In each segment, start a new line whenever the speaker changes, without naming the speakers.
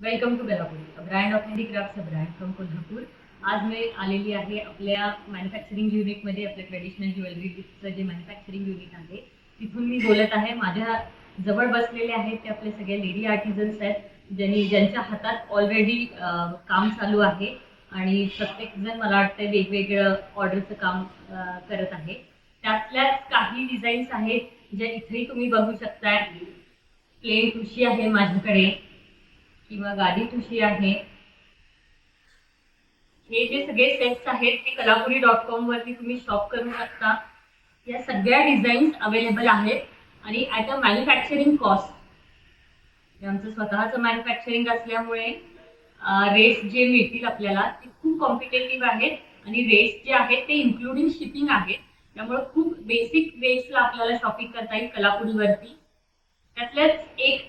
Welcome to Belapuri a brand of handicraft a brand from Kolhapur आज मी आलेली आहे आपल्या मॅन्युफॅक्चरिंग युनिटमध्ये आपल्या ट्रेडिशनल ज्वेलरीचं जे मॅन्युफॅक्चरिंग युनिट आहे. तिथून मी बोलत आहे. माझ्या जवळ बसलेले आहेत ते आपले सगळे लेडी आर्टिझन्स आहेत ज्यांनी ज्यांच्या हातात ऑलरेडी काम चालू आहे. आणि प्रत्येकजण मला वाटतं वेगवेगळं ऑर्डरचं काम करत आहे. त्यातल्याच काही डिझाईन्स आहेत ज्या इथेही तुम्ही बघू शकता प्लेन खुशी आहे माझ्याकडे. किंवा गादी ठुशी आहे. हे जे सगळे सेट्स आहेत ते कलापुरी डॉट कॉम वरती तुम्ही शॉप करू शकता. या सगळ्या डिझाईन्स अवेलेबल आहेत. आणि ॲट अ मॅन्युफॅक्चरिंग कॉस्ट आमचं स्वतःचं मॅन्युफॅक्चरिंग असल्यामुळे रेट्स जे मिळतील आपल्याला ते खूप कॉम्पिटेटिव्ह आहेत. आणि रेट्स जे आहेत ते इन्क्लुडिंग शिपिंग आहेत. त्यामुळे खूप बेसिक रेट्सला आपल्याला शॉपिंग करता येईल कलापुरीवरती.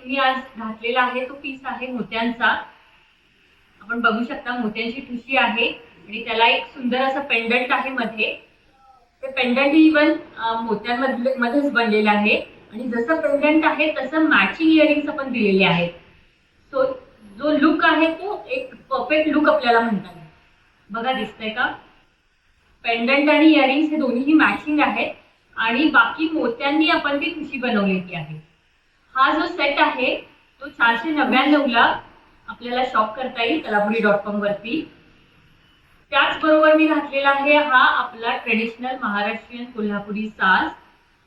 मी आज घातलेला आहे तो पीस आहे मोत्यांचा. आपण बघू शकता मोत्यांची ठुशी आहे आणि त्याला एक सुंदर असं पेंडंट आहे मध्ये. ते पेंडंट इव्हन मोत्यांमधले मध्येच बनलेलं आहे. आणि जसं पेंडंट आहे तसं मॅचिंग इयरिंग्स आपण दिलेले आहेत. सो जो लुक आहे तो एक परफेक्ट लुक आपल्याला म्हणतात. बघा दिसतंय का? पेंडंट आणि इयरिंग्स हे दोन्हीही मॅचिंग आहेत. आणि बाकी मोत्यांनी आपण ती खुशी बनवलेली आहे. हा जो सेट आहे तो चारशे नव्याण्णवला आपल्याला शॉप करता येईल कलापुरी डॉट कॉम वरती. त्याचबरोबर मी घातलेला आहे हा आपला ट्रेडिशनल महाराष्ट्रीयन कोल्हापुरी साज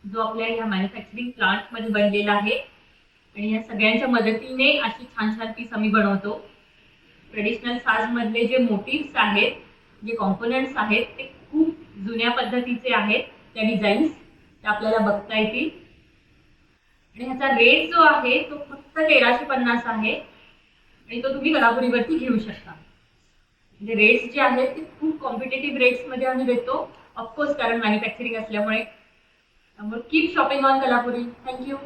जो आपल्या ह्या मॅन्युफॅक्चरिंग प्लांटमध्ये बनलेला आहे. आणि या सगळ्यांच्या मदतीने अशी छान छान पीस आम्ही बनवतो. ट्रेडिशनल साजमधले जे मोटिव्स आहेत जे कॉम्पोनंट्स आहेत ते खूप जुन्या पद्धतीचे आहेत. त्या डिझाईन्स त्या आपल्याला बघता येतील. आणि ह्याचा रेट जो आहे तो फक्त तेराशे पन्नास आहे. आणि तो तुम्ही कलापुरीवरती घेऊ शकता. म्हणजे रेट्स जे आहेत ते खूप कॉम्पिटेटिव्ह रेट्समध्ये आम्ही देतो. ऑफकोर्स कारण मॅन्युफॅक्चरिंग असल्यामुळे. त्यामुळे keep shopping on Kalapuri. Thank you